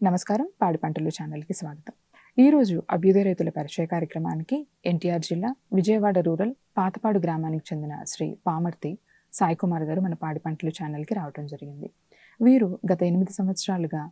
నమస్కారం. పాడి పంటలు ఛానల్కి స్వాగతం. ఈరోజు అభ్యుదయ రైతుల పరిచయ కార్యక్రమానికి ఎన్టీఆర్ జిల్లా విజయవాడ రూరల్ పాతపాడు గ్రామానికి చెందిన శ్రీ పామర్తి సాయి కుమార్ గారు మన పాడి పంటలు ఛానల్కి రావడం జరిగింది. వీరు గత ఎనిమిది సంవత్సరాలుగా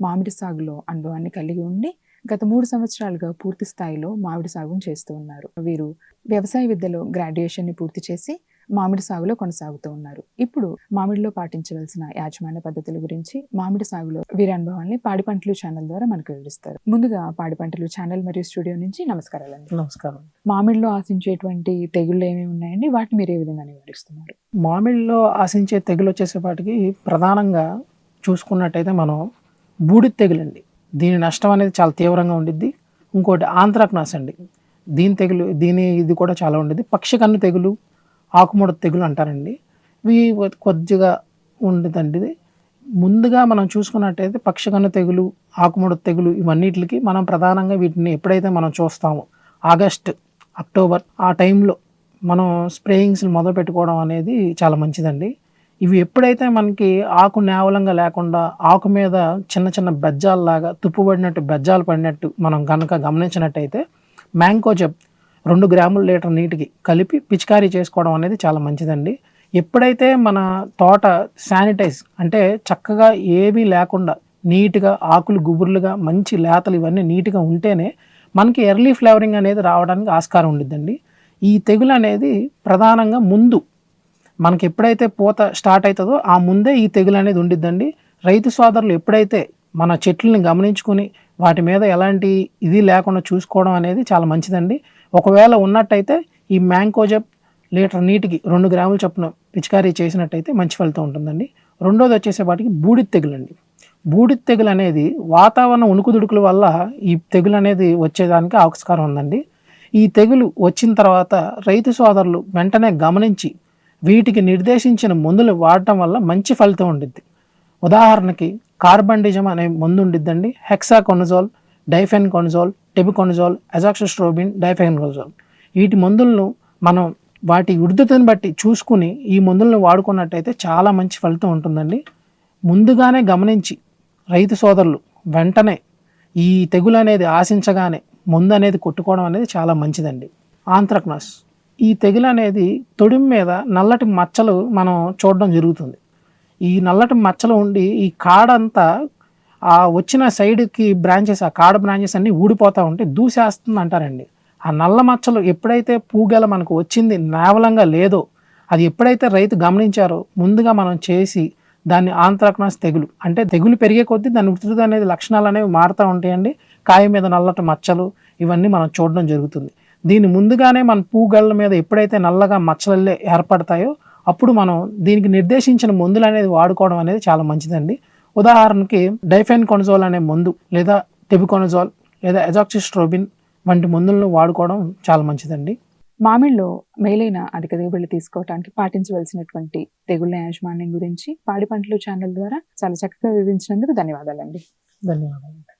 మామిడి సాగులో అనుభవాన్ని కలిగి ఉండి గత మూడు సంవత్సరాలుగా పూర్తి స్థాయిలో మామిడి సాగును చేస్తూ ఉన్నారు. వీరు వ్యవసాయ విద్యలో గ్రాడ్యుయేషన్ని పూర్తి చేసి మామిడి సాగులో కొనసాగుతూ ఉన్నారు. ఇప్పుడు మామిడిలో పాటించవలసిన యాజమాన్య పద్ధతుల గురించి మామిడి సాగులో వీరి అనుభవాల్ని పాడి పంటలు ఛానల్ ద్వారా మనకు వివరిస్తారు. ముందుగా పాడి పంటలు ఛానల్ మరియు స్టూడియో నుంచి నమస్కారాలండి నమస్కారం. మామిడిలో ఆశించేటువంటి తెగుళ్ళు ఏమేమి ఉన్నాయండి? వాటిని మీరు ఏ విధంగా నివారిస్తున్నారు? మామిడిలో ఆశించే తెగులు వచ్చేసేపాటికి ప్రధానంగా చూసుకున్నట్టయితే మనం బూడిద తెగులండి. దీని నష్టం అనేది చాలా తీవ్రంగా ఉండిద్ది. ఇంకోటి ఆంత్రాక్నాస్ అండి. దీని తెగులు దీని ఇది కూడా చాలా ఉండేది పక్షి కన్ను తెగులు ఆకుముడ తెగులు అంటారండి ఇవి కొద్దిగా ఉండదండి ఇది. ముందుగా మనం చూసుకున్నట్టయితే పక్షి తెగులు ఆకుముడ తెగులు ఇవన్నిటికి మనం ప్రధానంగా వీటిని ఎప్పుడైతే మనం చూస్తామో ఆగస్ట్ అక్టోబర్ ఆ టైంలో మనం స్ప్రేయింగ్స్ని మొదలు పెట్టుకోవడం అనేది చాలా మంచిదండి ఇవి ఎప్పుడైతే మనకి ఆకు నేవలంగా లేకుండా ఆకు మీద చిన్న చిన్న బెజ్జాల్లాగా తుప్పుబడినట్టు బెజ్జాలు పడినట్టు మనం కనుక గమనించినట్టయితే మ్యాంకోజెబ్ రెండు గ్రాముల లీటర్ నీటికి కలిపి పిచికారీ చేసుకోవడం అనేది చాలా మంచిదండి. ఎప్పుడైతే మన తోట శానిటైజ్ అంటే చక్కగా ఏమీ లేకుండా నీట్గా ఆకులు గుబుర్లుగా మంచి లేతలు ఇవన్నీ నీట్గా ఉంటేనే మనకి ఎర్లీ ఫ్లేవరింగ్ అనేది రావడానికి ఆస్కారం ఉండిద్దండి. ఈ తెగులు అనేది ప్రధానంగా ముందు మనకి ఎప్పుడైతే పూత స్టార్ట్ అవుతుందో ఆ ముందే ఈ తెగులు అనేది ఉండిద్దండి. రైతు సోదరులు ఎప్పుడైతే మన చెట్లని గమనించుకుని వాటి మీద ఎలాంటి ఇది లేకుండా చూసుకోవడం అనేది చాలా మంచిదండి. ఒకవేళ ఉన్నట్టయితే ఈ మ్యాంకోజెబ్ లీటర్ నీటికి రెండు గ్రాముల చొప్పున పిచికారీ చేసినట్టయితే మంచి ఫలితం ఉంటుందండి. రెండోది వచ్చేసేపాటికి బూడిద తెగులండి బూడిద తెగులు అనేది వాతావరణ ఉణుకుదుడుకుల వల్ల ఈ తెగులు అనేది వచ్చేదానికి ఆస్కారం ఉందండి. ఈ తెగులు వచ్చిన తర్వాత రైతు సోదరులు వెంటనే గమనించి వీటికి నిర్దేశించిన మందులు వాడటం వల్ల మంచి ఫలితం ఉండిద్ది. ఉదాహరణకి కార్బండిజం అనే మందు ఉండిద్దండి. హెక్సాకొనజోల్ డైఫెన్ కొనజోల్ టెబికొనజోల్ అజాక్సోస్ట్రోబిన్ డైఫెన్కొనజోల్ వీటి మందులను మనం వాటి ఉధృతిని బట్టి చూసుకుని ఈ మందులను వాడుకున్నట్టయితే చాలా మంచి ఫలితం ఉంటుందండి. ముందుగానే గమనించి రైతు సోదరులు వెంటనే ఈ తెగులు అనేది ఆశించగానే మందు అనేది కొట్టుకోవడం అనేది చాలా మంచిదండి. ఆంథ్రక్నస్ ఈ తెగులు అనేది తొడిమి మీద నల్లటి మచ్చలు మనం చూడడం జరుగుతుంది. ఈ నల్లటి మచ్చలు ఉండి ఈ కాడంతా ఆ వచ్చిన సైడ్కి బ్రాంచెస్ ఆ కాడ బ్రాంచెస్ అన్నీ ఊడిపోతూ ఉంటే దూసేస్తుంది అంటారండి. ఆ నల్ల మచ్చలు ఎప్పుడైతే పూగల మనకు వచ్చింది నేవలంగా లేదో అది ఎప్పుడైతే రైతు గమనించారో ముందుగా మనం చేసి దాన్ని ఆంత్రాక్నాస్ తెగులు అంటే తెగులు పెరిగే కొద్దీ దాని ఉధృతి అనేది లక్షణాలు అనేవి మారుతూ ఉంటాయండి. కాయ మీద నల్లటి మచ్చలు ఇవన్నీ మనం చూడడం జరుగుతుంది. దీన్ని ముందుగానే మన పూగళ్ళ మీద ఎప్పుడైతే నల్లగా మచ్చలల్లే ఏర్పడతాయో అప్పుడు మనం దీనికి నిర్దేశించిన మందులు అనేది వాడుకోవడం అనేది చాలా మంచిదండి. ఉదాహరణకి డైఫెన్ కొనజోల్ అనే మందు లేదా టెబికొనజోల్ లేదా ఎజాక్సిస్ట్రోబిన్ వంటి మందులను వాడుకోవడం చాలా మంచిదండి. మామిడిలో మేలైన అధిక దిగుబడులు తీసుకోవడానికి పాటించవలసినటువంటి తెగుళ్ళ యాజమాన్యం గురించి పాడి పంటలు ఛానల్ ద్వారా చాలా చక్కగా వివరించినందుకు ధన్యవాదాలండి. ధన్యవాదాలు.